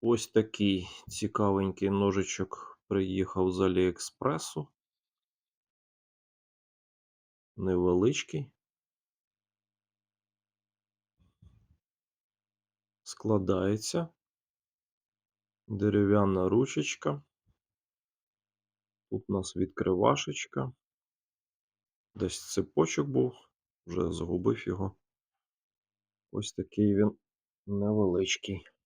Ось такий цікавенький ножичок приїхав з Аліекспресу. Невеличкий. Складається. Дерев'яна ручечка. Тут у нас відкривашечка. Десь цепочок був, вже загубив його. Ось такий він невеличкий.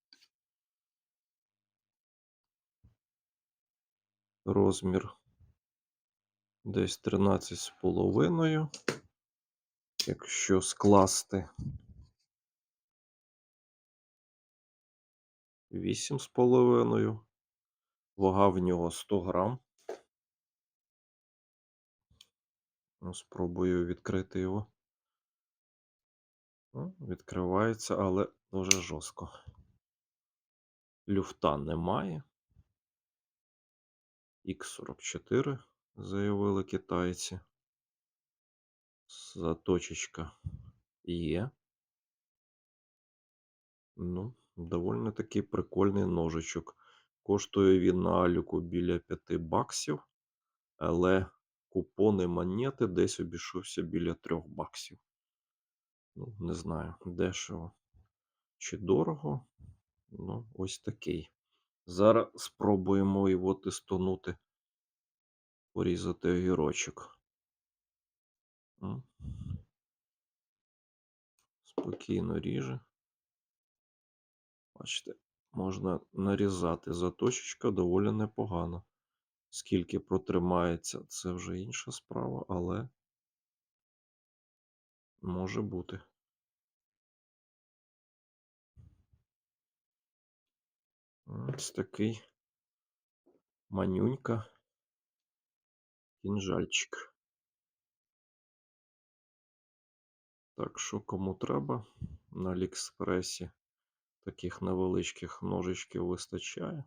Розмір десь 13 з половиною. Якщо скласти 8 з половиною. Вага в нього 100 грам. Ну, Спробую відкрити його. Ну, Відкривається, але дуже жорстко. Люфта немає. Х44 заявили китайці. Заточечка є. Ну, доволі такий прикольний ножичок. Коштує він на алюку біля 5 баксів, але купони монети десь обійшовся біля 3 баксів. Ну, не знаю, дешево чи дорого. Ну, ось такий. Зараз спробуємо його тестонути, порізати огірочок. Спокійно ріже. Бачите, можна нарізати. Заточечка доволі непогана. Скільки протримається, це вже інша справа, але може бути. Ось такий манюнька кінжальчик. Так що, кому треба, на Аліекспресі таких невеличких ножичків вистачає.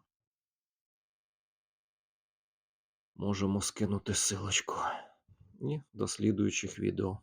Можемо скинути силочку. І до слідуючих відео.